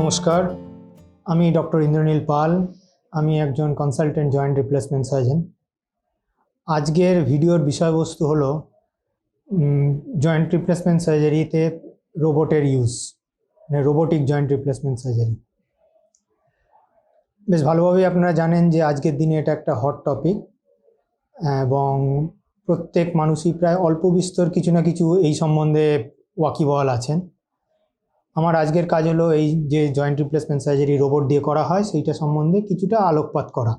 নমস্কার। আমি ডক্টর ইন্দ্রনীল পাল, আমি একজন কনসালটেন্ট জয়েন্ট রিপ্লেসমেন্ট সার্জন আজকের ভিডিওর বিষয়বস্তু হলো জয়েন্ট রিপ্লেসমেন্ট সার্জারিতে রোবটের ইউজ মানে রোবোটিক জয়েন্ট রিপ্লেসমেন্ট সার্জারি বেশ ভালোভাবেই আপনারা জানেন যে আজকের দিনে এটা একটা হট টপিক এবং প্রত্যেক মানুষই প্রায় অল্প বিস্তর কিছু না কিছু এই সম্বন্ধে ওয়াকিবহাল আছেন। আমার আজকের কাজ হলো এই যে জয়েন্ট রিপ্লেসমেন্ট সার্জারি রোবট দিয়ে করা হয়, সেইটা সম্বন্ধে কিছুটা আলোকপাত করা।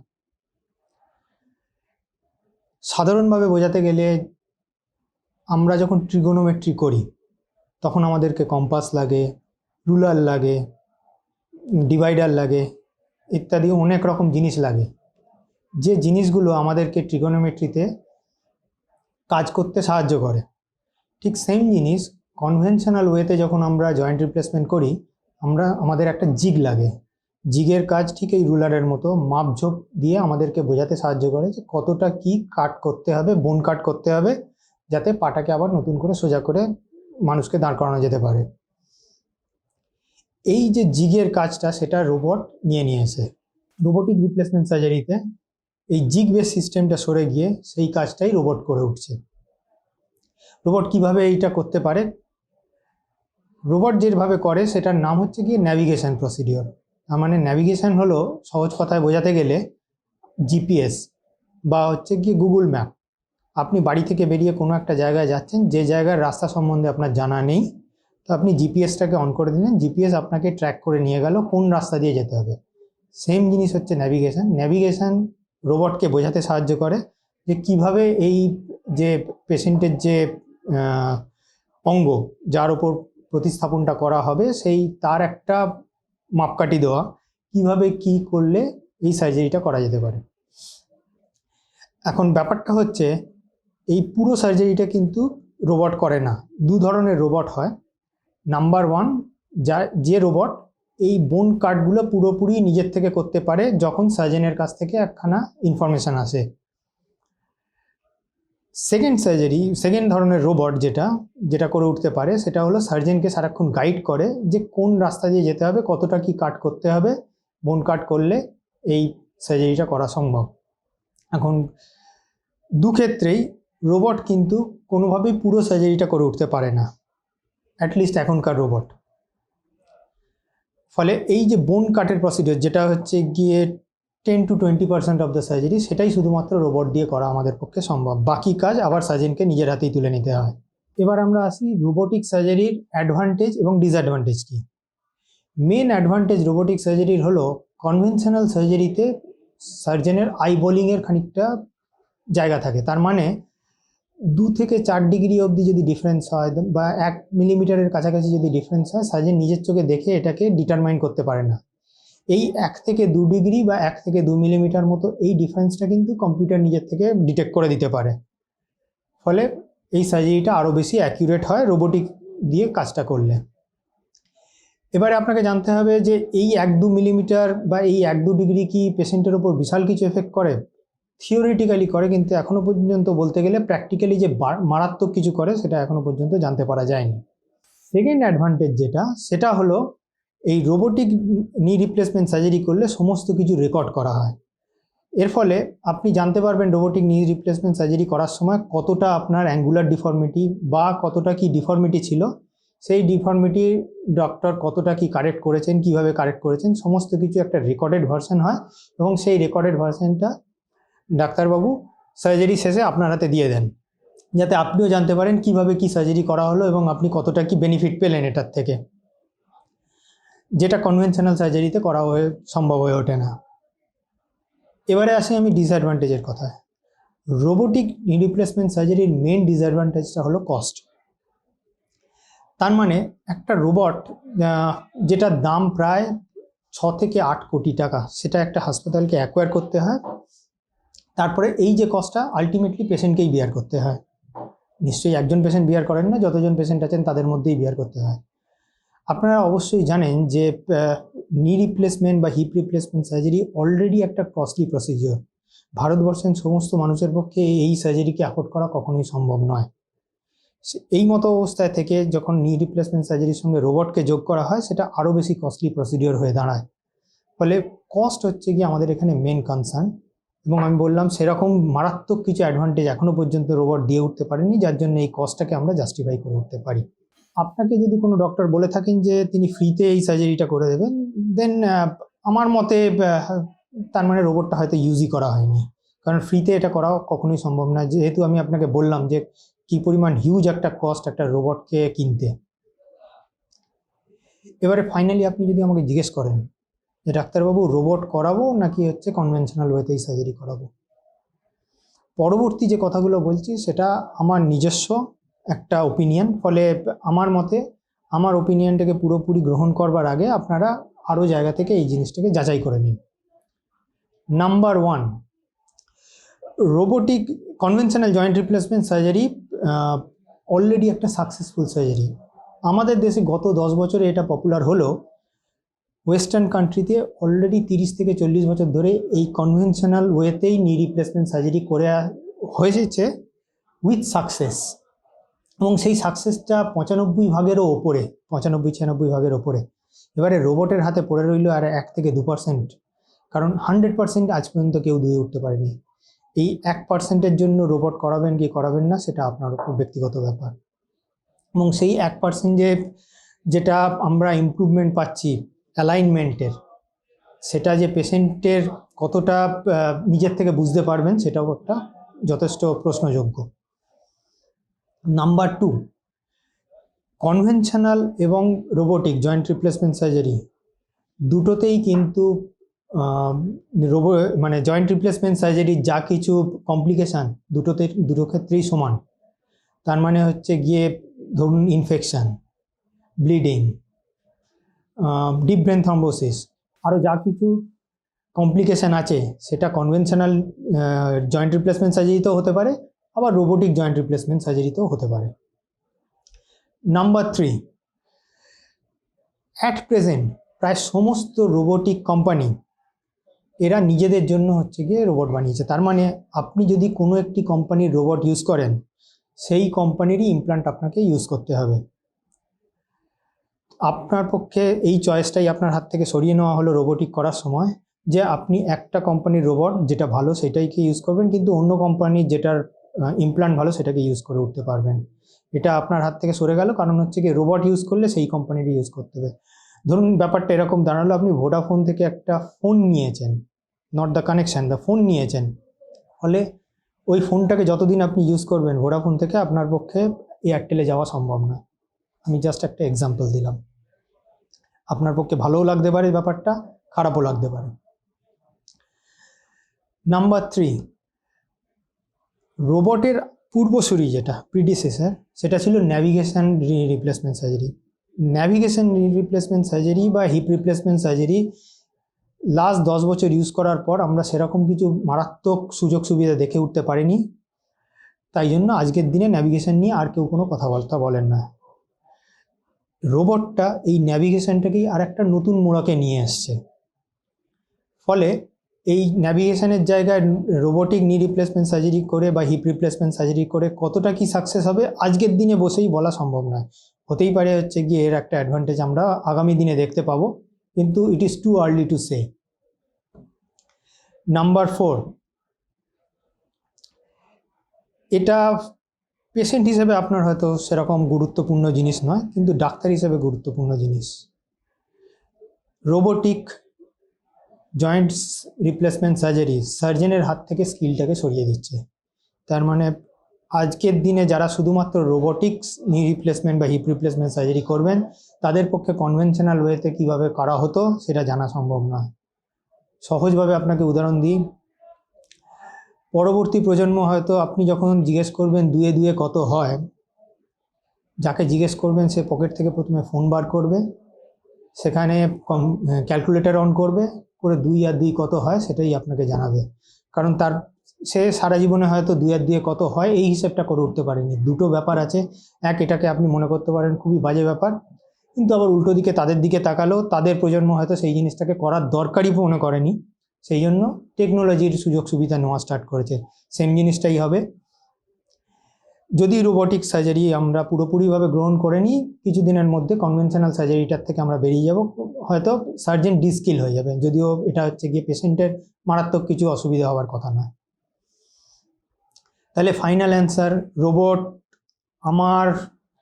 সাধারণভাবে বোঝাতে গেলে আমরা যখন ট্রিগোনোমেট্রি করি, তখন আমাদেরকে কম্পাস লাগে রুলার লাগে ডিভাইডার লাগে, ইত্যাদি অনেক রকম জিনিস লাগে। যে জিনিসগুলো আমাদেরকে ট্রিগোনোমেট্রিতে কাজ করতে সাহায্য করে, ঠিক সেম জিনিস কনভেনশনাল ওয়েতে যখন আমরা জয়েন্ট রিপ্লেসমেন্ট করি, আমরা আমাদের একটা জিগ লাগে। জিগের কাজ ঠিক এই রুলারের মতো মাপঝোপ দিয়ে আমাদেরকে বোঝাতে সাহায্য করে যে কতটা কি কাট করতে হবে বোন কাট করতে হবে, যাতে পাটাকে আবার নতুন করে সোজা করে মানুষকে দাঁড় করানো যেতে পারে। এই যে জিগের কাজটা, সেটা রোবট নিয়ে নিয়েছে। রোবোটিক রিপ্লেসমেন্ট সার্জারিতে এই জিগ বেস সিস্টেমটা সরে গিয়ে সেই কাজটাই রোবট করে উঠছে। রোবট কীভাবে এইটা করতে পারে? রোবট যেভাবে করে, সেটার নাম হচ্ছে গিয়ে ন্যাভিগেশন প্রসিডিওর তার মানে ন্যাভিগেশন হলো সহজ কথায় বোঝাতে গেলে জিপিএস বা হচ্ছে গিয়ে গুগল ম্যাপ আপনি বাড়ি থেকে বেরিয়ে কোনো একটা জায়গায় যাচ্ছেন, যে জায়গার রাস্তা সম্বন্ধে আপনার জানা নেই, তো আপনি জিপিএসটাকে অন করে দিলেন জিপিএস আপনাকে ট্র্যাক করে নিয়ে গেল কোন রাস্তা দিয়ে যেতে হবে। সেম জিনিস হচ্ছে ন্যাভিগেশন ন্যাভিগেশন রোবটকে বোঝাতে সাহায্য করে যে কীভাবে এই যে পেশেন্টের যে অঙ্গ, যার ওপর প্রতিস্থাপনটা করা হবে, সেই তার একটা মাপকাঠি দেওয়া, কীভাবে কি করলে এই সার্জারিটা করা যেতে পারে। এখন ব্যাপারটা হচ্ছে, এই পুরো সার্জারিটা কিন্তু রোবট করে না, দু ধরনের রোবট হয়। নাম্বার ওয়ান, যা, যে রোবট এই বোন কার্ডগুলো পুরোপুরি নিজের থেকে করতে পারে, যখন সার্জেনের কাছ থেকে একখানা ইনফরমেশান আসে। সেকেন্ড সার্জারি সেকেন্ড ধরনের রোবট যেটা যেটা করে উঠতে পারে, সেটা হলো সার্জেনকে সারাক্ষণ গাইড করে যে কোন রাস্তা দিয়ে যেতে হবে, কতটা কি কাট করতে হবে বোন কাট করলে এই সার্জারিটা করা সম্ভব। এখন দু ক্ষেত্রেই রোবট কিন্তু কোনোভাবেই পুরো সার্জারিটা করে উঠতে পারে না অ্যাটলিস্ট এখনকার রোবট ফলে এই যে বোন কাটের প্রসিডিওর যেটা হচ্ছে গিয়ে ten to twenty percent of the surgery সেটাই শুধুমাত্র রোবট দিয়ে করা আমাদের পক্ষে সম্ভব। বাকি কাজ আবার সার্জেনকে নিজের হাতেই তুলে নিতে হয়। এবার আমরা আসি রোবোটিক সার্জারির অ্যাডভান্টেজ এবং ডিসঅ্যাডভান্টেজ কি। মেন অ্যাডভান্টেজ রোবোটিক সার্জারির হলো কনভেনশনাল সার্জারিতে সার্জেনের আই বোলিংয়ের খানিকটা জায়গা থাকে। তার মানে দু থেকে চার ডিগ্রি অবধি যদি ডিফারেন্স হয়, বা এক মিলিমিটারের কাছাকাছি যদি ডিফারেন্স হয় সার্জেন নিজের চোখে দেখে এটাকে ডিটারমাইন করতে পারে না। এই এক থেকে দু ডিগ্রি বা এক থেকে দু মিলিমিটার মতো এই ডিফারেন্সটা কিন্তু কম্পিউটার নিজের থেকে ডিটেক্ট করে দিতে পারে। ফলে এই সার্জারিটা আরও বেশি অ্যাকিউরেট হয় রোবোটিক দিয়ে কাজটা করলে। এবারে আপনাকে জানতে হবে যে এই এক দু মিলিমিটার বা এই এক দু ডিগ্রি কি পেশেন্টের ওপর বিশাল কিছু এফেক্ট করে? থিওরিটিক্যালি করে, কিন্তু এখনও পর্যন্ত বলতে গেলে প্র্যাকটিক্যালি যে মারাত্মক কিছু করে, সেটা এখনও পর্যন্ত জানতে পারা যায়নি। সেকেন্ড অ্যাডভান্টেজ যেটা, সেটা হলো এই রোবোটিক নি রিপ্লেসমেন্ট সার্জারি করলে সমস্ত কিছু রেকর্ড করা হয়। এর ফলে আপনি জানতে পারবেন রোবোটিক নি রিপ্লেসমেন্ট সার্জারি করার সময় কতটা আপনার অ্যাঙ্গুলার ডিফর্মিটি বা কতটা কি ডিফর্মিটি ছিল, সেই ডিফর্মিটি ডক্টর কতটা কি কারেক্ট করেছেন, কীভাবে কারেক্ট করেছেন, সমস্ত কিছু একটা রেকর্ডেড ভার্সন হয় এবং সেই রেকর্ডেড ভার্সনটা ডাক্তারবাবু সার্জারি শেষে আপনার হাতে দিয়ে দেন। যাতে আপনিও জানতে পারেন কীভাবে কি সার্জারি করা হলো এবং আপনি কতটা কি বেনিফিট পেলেন এটার থেকে। যেটা কনভেনশনাল সার্জারিতে করা হয়ে সম্ভব হয়ে ওঠে না। এবারে আসি আমি ডিসঅ্যাডভান্টেজের কথায়। রোবোটিক রিপ্লেসমেন্ট সার্জারির মেন ডিসঅ্যাডভান্টেজটা হলো কস্ট তার মানে একটা রোবট যেটার দাম প্রায় ছ থেকে আট কোটি টাকা, সেটা একটা হাসপাতালকে অ্যাকোয়ার করতে হয়। তারপরে এই যে কস্টটা আলটিমেটলি পেশেন্টকেই বিয়ার করতে হয়। নিশ্চয়ই একজন পেশেন্ট বিয়ার করেন না, যতজন পেশেন্ট আছেন তাদের মধ্যেই বিয়ার করতে হয়। আপনারা অবশ্যই জানেন যে নি রিপ্লেসমেন্ট বা হিপ রিপ্লেসমেন্ট সার্জারি অলরেডি একটা কস্টলি প্রসিজিওর ভারতবর্ষের সমস্ত মানুষের পক্ষে এই সার্জারিকে অ্যাফোর্ড করা কখনোই সম্ভব নয়। এই মতো অবস্থায় থেকে যখন নি রিপ্লেসমেন্ট সার্জারির সঙ্গে রোবটকে যোগ করা হয়, সেটা আরও বেশি কস্টলি প্রসিডিওর হয়ে দাঁড়ায়। ফলে কস্ট হচ্ছে কি আমাদের এখানে মেন কনসার্ন এবং আমি বললাম সেরকম মারাত্মক কিছু অ্যাডভান্টেজ এখনও পর্যন্ত রোবট দিয়ে উঠতে পারেনি, যার জন্য এই কস্টটাকে আমরা জাস্টিফাই করে উঠতে পারি। আপনাকে যদি কোনো ডক্টর বলে থাকেন যে তিনি ফ্রিতে এই সার্জারিটা করে দেবেন দেন আমার মতে তার মানে রোবটটা হয়তো ইউজই করা হয়নি। কারণ ফ্রিতে এটা করা কখনোই সম্ভব না। যেহেতু আমি আপনাকে বললাম যে কি পরিমাণ হিউজ একটা কস্ট একটা রোবটকে কিনতে। এবারে ফাইনালি আপনি যদি আমাকে জিজ্ঞেস করেন যে, ডাক্তারবাবু রোবট করাবো নাকি হচ্ছে কনভেনশনাল ওয়েতেই সার্জারি করাবো? পরবর্তী যে কথাগুলো বলছি, সেটা আমার নিজস্ব একটা ওপিনিয়ন ফলে আমার মতে আমার ওপিনিয়নটাকে পুরোপুরি গ্রহণ করবার আগে আপনারা আরও জায়গা থেকে এই জিনিসটাকে যাচাই করে নিন। Number one robotic conventional joint replacement surgery already একটা সাকসেসফুল সার্জারি আমাদের দেশে গত দশ বছরে এটা পপুলার হলো। ওয়েস্টার্ন কান্ট্রিতে অলরেডি তিরিশ থেকে চল্লিশ বছর ধরে এই কনভেনশনাল ওয়েতেই নি রিপ্লেসমেন্ট সার্জারি করে হয়েছে উইথ সাকসেস এবং সেই সাকসেসটা পঁচানব্বই ভাগেরও ওপরে, পঁচানব্বই, ছিয়ানব্বই ভাগের ওপরে। এবারে রোবটের হাতে পড়ে রইল আর এক থেকে দু পার্সেন্ট কারণ হান্ড্রেড পার্সেন্ট আজ পর্যন্ত কেউ দিয়ে উঠতে পারেনি। এই এক পার্সেন্টের জন্য রোবট করাবেন কি করাবেন না, সেটা আপনার ব্যক্তিগত ব্যাপার। এবং সেই এক পার্সেন্ট যে, যেটা আমরা ইমপ্রুভমেন্ট পাচ্ছি অ্যালাইনমেন্টের সেটা যে পেশেন্টের কতটা নিজের থেকে বুঝতে পারবেন, সেটাও একটা যথেষ্ট প্রশ্নযোগ্য। নাম্বার টু কনভেনশনাল এবং রোবোটিক জয়েন্ট রিপ্লেসমেন্ট সার্জারি দুটোতেই কিন্তু রোবো মানে জয়েন্ট রিপ্লেসমেন্ট সার্জারির যা কিছু কমপ্লিকেশান দুটোতে, দুটো ক্ষেত্রেই সমান। তার মানে হচ্ছে গিয়ে ধরুন infection bleeding deep brain thrombosis আরও যা কিছু কমপ্লিকেশান আছে, সেটা কনভেনশনাল জয়েন্ট রিপ্লেসমেন্ট সার্জারিতেও হতে পারে আবার রোবোটিক জয়েন্ট রিপ্লেসমেন্ট সার্জারিতেও হতে পারে। নাম্বার থ্রি অ্যাট প্রেজেন্ট প্রায় সমস্ত রোবোটিক কোম্পানি এরা নিজেদের জন্য হচ্ছে গিয়ে রোবট বানিয়েছে। তার মানে আপনি যদি কোনো একটি কোম্পানির রোবট ইউজ করেন, সেই কোম্পানিরই ইমপ্লান্ট আপনাকে ইউজ করতে হবে। আপনার পক্ষে এই চয়েসটাই আপনার হাত থেকে সরিয়ে নেওয়া হলো রোবোটিক করার সময়, যে আপনি একটা কোম্পানির রোবট যেটা ভালো সেটাইকে ইউজ করবেন, কিন্তু অন্য কোম্পানির যেটার ইমপ্লান্ট ভালো সেটাকে ইউজ করে উঠতে পারবেন। এটা আপনার হাত থেকে সরে গেল, কারণ হচ্ছে কি রোবট ইউজ করলে সেই কোম্পানিরই ইউজ করতে হবে। ধরুন ব্যাপারটা এরকম দাঁড়াল, আপনি ভোডাফোন থেকে একটা ফোন নিয়েছেন not the connection the phone নিয়েছেন। ফলে ওই ফোনটাকে যতদিন আপনি ইউজ করবেন ভোডাফোন থেকে, আপনার পক্ষে এয়ারটেলে যাওয়া সম্ভব না আমি জাস্ট একটা এক্সাম্পল দিলাম। আপনার পক্ষে ভালোও লাগতে পারে ব্যাপারটা, খারাপও লাগতে পারে। নাম্বার থ্রি রোবটের পূর্বসূরি যেটা প্রিডিসেসার সেটা ছিল navigation replacement surgery navigation replacement surgery বা হিপ রিপ্লেসমেন্ট সার্জারি লাস্ট দশ বছর ইউজ করার পর আমরা সেরকম কিছু মারাত্মক সুযোগ সুবিধা দেখে উঠতে পারিনি। তাই জন্য আজকের দিনে ন্যাভিগেশন নিয়ে আর কেউ কোনো কথাবার্তা বলেন না। রোবটটা এই ন্যাভিগেশনটাকেই আর একটা নতুন মোড়াকে নিয়ে এসছে। ফলে এই ন্যাভিগেশনের জায়গায় রোবোটিক নি রিপ্লেসমেন্ট সার্জারি করে বা হিপ রিপ্লেসমেন্ট সার্জারি করে কতটা কি সাকসেস হবে? আজকের দিনে বসেই বলা সম্ভব নয়। হতেই পারে হচ্ছে গিয়ে এর একটা অ্যাডভান্টেজ আমরা আগামী দিনে দেখতে পাবো। কিন্তু it is too early to say number four এটা পেশেন্ট হিসেবে আপনার হয়তো সেরকম গুরুত্বপূর্ণ জিনিস নয়, কিন্তু ডাক্তার হিসেবে গুরুত্বপূর্ণ জিনিস। রোবোটিক জয়েন্টস রিপ্লেসমেন্ট সার্জারি সার্জেনের হাত থেকে স্কিলটাকে সরিয়ে দিচ্ছে। তার মানে আজকের দিনে যারা শুধুমাত্র রোবোটিক্স নি রিপ্লেসমেন্ট বা হিপ রিপ্লেসমেন্ট সার্জারি করবেন, তাদের পক্ষে কনভেনশনাল ওয়েতে কীভাবে করা হতো সেটা জানা সম্ভব নয়। সহজভাবে আপনাকে উদাহরণ দিই। পরবর্তী প্রজন্ম হয়তো আপনি যখন জিজ্ঞেস করবেন দুয়ে দুয়ে কত হয়, যাকে জিজ্ঞেস করবেন সে পকেট থেকে প্রথমে ফোন বার করবে, সেখানে ক্যালকুলেটার অন করবে করে দুই আর দুই কত হয় সেটাই আপনাকে জানাবে। কারণ তার, সে সারা জীবনে হয়তো দুই আর দুয়ে কত হয় এই হিসেবটা করে উঠতে পারেনি। দুটো ব্যাপার আছে। এক, এটাকে আপনি মনে করতে পারেন খুবই বাজে ব্যাপার। কিন্তু আবার উল্টো দিকে তাদের দিকে তাকালেও তাদের প্রজন্ম হয়তো সেই জিনিসটাকে করার দরকারই মনে করেনি। সেই জন্য টেকনোলজির সুযোগ সুবিধা নেওয়া স্টার্ট করেছে। সেম জিনিসটাই হবে। যদি রোবোটিক সার্জারি আমরা পুরোপুরিভাবে গ্রহণ করে নিই, কিছুদিনের মধ্যে কনভেনশনাল সার্জারিটার থেকে আমরা বেরিয়ে যাব, হয়তো সার্জেন ডিস্কিল হয়ে যাবে যদিও এটা হচ্ছে গিয়ে পেশেন্টের মারাত্মক কিছু অসুবিধা হওয়ার কথা নয়। তাহলে ফাইনাল অ্যান্সার রোবট আমার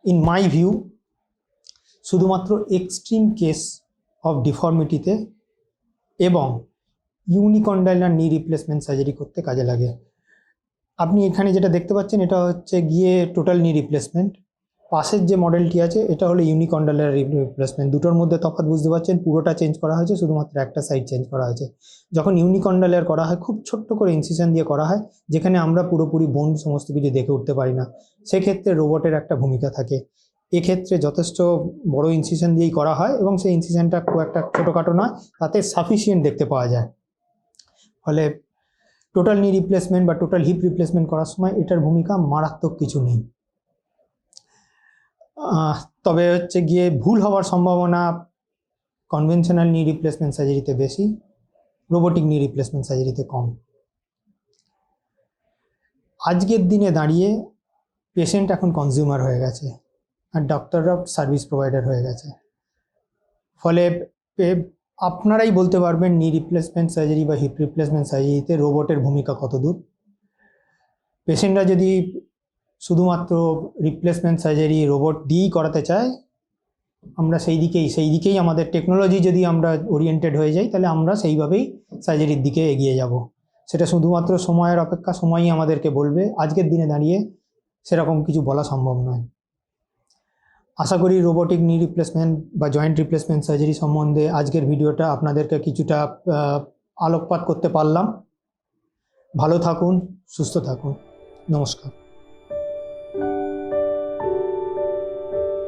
ইন মাই ভিউ শুধুমাত্র এক্সট্রিম কেস অফ ডিফর্মিটিতে এবং ইউনিকন্ডাইলার নি রিপ্লেসমেন্ট সার্জারি করতে কাজে লাগে। আপনি এখানে যেটা দেখতে পাচ্ছেন, এটা হচ্ছে গিয়ে টোটাল নি রিপ্লেসমেন্ট পাশের যে মডেলটি আছে, এটা হলো ইউনিকন্ডালার রিপ্লেসমেন্ট দুটোর মধ্যে তফাৎ বুঝতে পারছেন, পুরোটা চেঞ্জ করা হয়েছে, শুধুমাত্র একটা সাইড চেঞ্জ করা হয়েছে। যখন ইউনিকন্ডালার করা হয়, খুব ছোট্ট করে ইনসিশন দিয়ে করা হয়, যেখানে আমরা পুরোপুরি বোন সমস্ত কিছু দেখে উঠতে পারি না। সেক্ষেত্রে রোবটের একটা ভূমিকা থাকে। এক্ষেত্রে যথেষ্ট বড় ইনসিশন দিয়েই করা হয় এবং সেই ইনসিশনটা খুব একটা ছোটোখাটো নয়, তাতে সাফিসিয়েন্ট দেখতে পাওয়া যায়। ফলে টোটাল নি রিপ্লেসমেন্ট বা টোটাল হিপ রিপ্লেসমেন্ট করার সময় এটার ভূমিকা মারাত্মক কিছু নেই। তবে হচ্ছে গিয়ে ভুল হওয়ার সম্ভাবনা কনভেনশনাল নি রিপ্লেসমেন্ট সার্জারিতে বেশি রোবোটিক নি রিপ্লেসমেন্ট সার্জারিতে কম। আজকের দিনে দাঁড়িয়ে পেশেন্ট এখন কনজিউমার হয়ে গেছে আর ডক্টররা সার্ভিস প্রোভাইডার হয়ে গেছে। ফলে আপনারাই বলতে পারবেন নি রিপ্লেসমেন্ট সার্জারি বা হিপ রিপ্লেসমেন্ট সার্জারিতে রোবটের ভূমিকা কত দূর পেশেন্টরা যদি শুধুমাত্র রিপ্লেসমেন্ট সার্জারি রোবট দিয়েই করাতে চায়, আমরা সেই দিকেই সেই দিকেই আমাদের টেকনোলজি যদি আমরা ওরিয়েন্টেড হয়ে যাই, তাহলে আমরা সেইভাবেই সার্জারির দিকে এগিয়ে যাব। সেটা শুধুমাত্র সময়ের অপেক্ষা, সময়ই আমাদেরকে বলবে, আজকের দিনে দাঁড়িয়ে সেরকম কিছু বলা সম্ভব নয়। আশা করি রোবোটিক নি রিপ্লেসমেন্ট বা জয়েন্ট রিপ্লেসমেন্ট সার্জারি সম্বন্ধে আজকের ভিডিওটা আপনাদেরকে কিছুটা আলোকপাত করতে পারলাম। ভালো থাকুন, সুস্থ থাকুন। নমস্কার।